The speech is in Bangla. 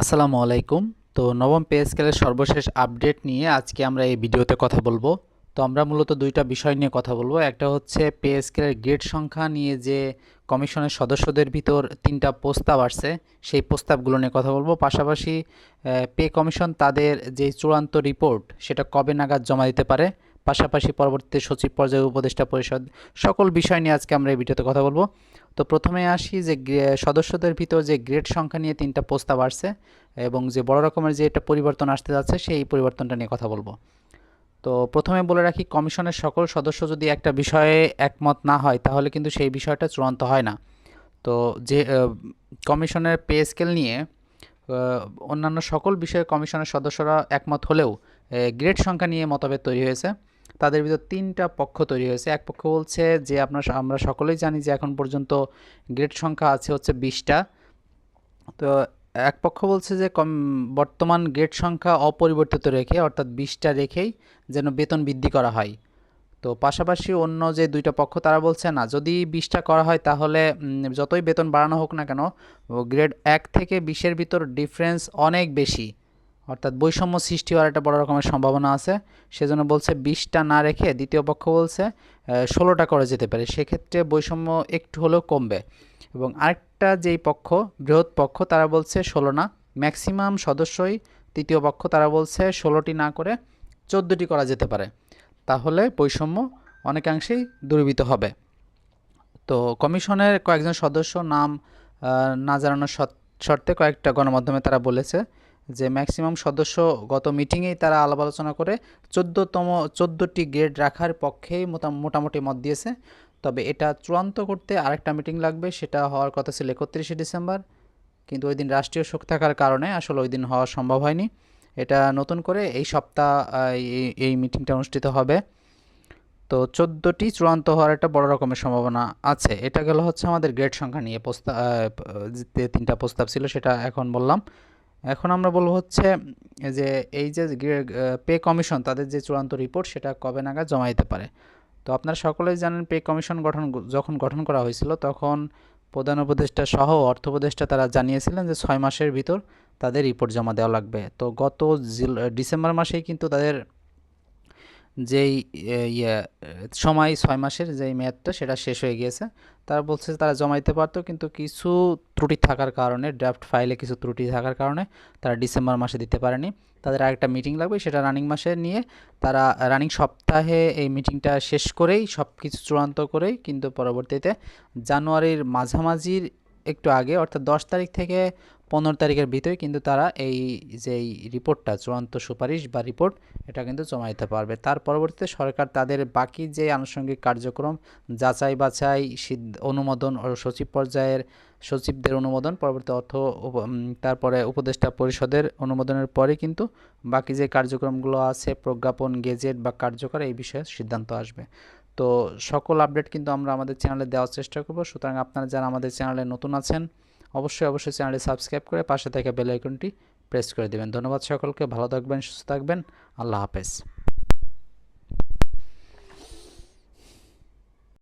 আসসালামু আলাইকুম। তো নবম পে স্কেলের সর্বশেষ আপডেট নিয়ে আজকে আমরা এই ভিডিওতে কথা বলব। তো আমরা মূলত দুইটা বিষয় নিয়ে কথা বলব। একটা হচ্ছে পে স্কেলের গ্রেড সংখ্যা নিয়ে যে কমিশনের সদস্যদের ভিতর তিনটা প্রস্তাব আসছে, সেই প্রস্তাবগুলো নিয়ে কথা বলব। পাশাপাশি পে কমিশন তাদের যে চূড়ান্ত রিপোর্ট, সেটা কবে নাগাদ জমা দিতে পারে? পাশাপাশি পরবর্তীতে সচিব পর্যায়ে উপদেষ্টা পরিষদ, সকল বিষয় নিয়ে আজকে আমরা এই ভিডিওতে কথা বলব। তো প্রথমে আসি যে সদস্যদের ভিতর যে গ্রেড সংখ্যা নিয়ে তিনটা প্রস্তাব আসছে এবং যে বড় রকমের যে একটা পরিবর্তন আসতে যাচ্ছে, সেই পরিবর্তনটা নিয়ে কথা বলব। তো প্রথমে বলে রাখি, কমিশনের সকল সদস্য যদি একটা বিষয়ে একমত না হয়, তাহলে কিন্তু সেই বিষয়টা চূড়ান্ত হয় না। তো যে কমিশনের পে স্কেল নিয়ে অন্যান্য সকল বিষয়ে কমিশনের সদস্যরা একমত হলেও গ্রেড সংখ্যা নিয়ে মতভেদ তৈরি হয়েছে। তাদের ভিতর তিনটা পক্ষ তৈরি হয়েছে। এক পক্ষ বলছে যে আপনার আমরা সকলেই জানি যে এখন পর্যন্ত গ্রেড সংখ্যা আছে হচ্ছে বিশটা। তো এক পক্ষ বলছে যে কম, বর্তমান গ্রেড সংখ্যা অপরিবর্তিত রেখে, অর্থাৎ বিশটা রেখেই যেন বেতন বৃদ্ধি করা হয়। তো পাশাপাশি অন্য যে দুইটা পক্ষ, তারা বলছে, না, যদি বিশটা করা হয় তাহলে যতই বেতন বাড়ানো হোক না কেন, গ্রেড এক থেকে বিশের ভিতর ডিফারেন্স অনেক বেশি। অর্থাৎ বৈষম্য সৃষ্টি হওয়ার একটা বড় রকমের সম্ভাবনা আছে। সেজন্য বলছে বিশটা না রেখে দ্বিতীয় পক্ষ বলছে ষোলোটা করে যেতে পারে। সেক্ষেত্রে বৈষম্য একটু হলেও কমবে। এবং আরেকটা যেই পক্ষ, বৃহৎ পক্ষ, তারা বলছে ষোলো না। ম্যাক্সিমাম সদস্যই তৃতীয় পক্ষ, তারা বলছে ষোলোটি না করে চোদ্দোটি করা যেতে পারে। তাহলে বৈষম্য অনেকাংশেই দূরীভূত হবে। তো কমিশনের কয়েকজন সদস্য নাম না জানানোর শর্তে কয়েকটা গণমাধ্যমে তারা বলেছে। যে ম্যাক্সিমাম সদস্য গত মিটিংয়েই তারা আলাপ আলোচনা করে চোদ্দোতম, চোদ্দোটি গ্রেড রাখার পক্ষেই মোটা- মোটামুটি মত দিয়েছে। তবে এটা চূড়ান্ত করতে আরেকটা মিটিং লাগবে, সেটা হওয়ার কথা ছিল একত্রিশে ডিসেম্বর। কিন্তু ওই দিন রাষ্ট্রীয় শোক থাকার কারণে আসলে ওই দিন হওয়া সম্ভব হয়নি। এটা নতুন করে এই সপ্তাহ, এই- এই মিটিংটা অনুষ্ঠিত হবে। তো চোদ্দোটি চূড়ান্ত হওয়ার একটা বড় রকমের সম্ভাবনা আছে। এটা গেল হচ্ছে আমাদের গ্রেড সংখ্যা নিয়ে প্রস্তাব যে তিনটা প্রস্তাব ছিল সেটা এখন বললাম। এখন আমরা বলব হচ্ছে যে এই যে পে কমিশন তাদের যে চূড়ান্ত রিপোর্ট সেটা কবে নাগাদ জমা দিতে পারে। তো আপনারা সকলেই জানেন পে কমিশন গঠন, যখন গঠন করা হয়েছিল, তখন প্রধান উপদেষ্টা সহ অর্থ উপদেষ্টা তারা জানিয়েছিলেন যে ছয় মাসের ভিতর তাদের রিপোর্ট জমা দেওয়া লাগবে। তো গত ডিসেম্বর মাসেই কিন্তু তাদের যেই ইয়ে সময়, ছয় মাসের যেই মেয়াদটা সেটা শেষ হয়ে গিয়েছে। তারা বলছে তারা জমা দিতে পারতো, কিন্তু কিছু ত্রুটি থাকার কারণে ড্রাফট ফাইলে কিছু ত্রুটি থাকার কারণে তারা ডিসেম্বর মাসে দিতে পারেনি। তাদের আরেকটা মিটিং লাগবে, সেটা রানিং মাসে নিয়ে তারা রানিং সপ্তাহে এই মিটিংটা শেষ করেই সব কিছু চূড়ান্ত করেই, কিন্তু পরবর্তীতে জানুয়ারির মাঝামাঝির একটু আগে, অর্থাৎ দশ তারিখ থেকে পনেরো তারিখের ভিতরে কিন্তু তারা এই যেই রিপোর্টটা, চূড়ান্ত সুপারিশ বা রিপোর্ট, এটা কিন্তু জমা দিতে পারবে। তার পরবর্তীতে সরকার তাদের বাকি যে আনুষঙ্গিক কার্যক্রম, যাচাই বাছাই অনুমোদন ও সচিব পর্যায়ের সচিবদের অনুমোদন, পরবর্তী অর্থ তারপরে উপদেষ্টা পরিষদের অনুমোদনের পরে কিন্তু বাকি যে কার্যক্রমগুলো আছে, প্রজ্ঞাপন, গেজেট বা কার্যকর, এই বিষয়ে সিদ্ধান্ত আসবে। তো সকল আপডেট কিন্তু আমরা আমাদের চ্যানেলে দেওয়ার চেষ্টা করব। সুতরাং আপনারা যারা আমাদের চ্যানেলে নতুন আছেন অবশ্যই অবশ্যই চ্যানেলটি সাবস্ক্রাইব করে পাশে থাকা বেল আইকনটি প্রেস করে দেবেন। ধন্যবাদ সকলকে, ভালো থাকবেন, সুস্থ থাকবেন। আল্লাহ হাফেজ।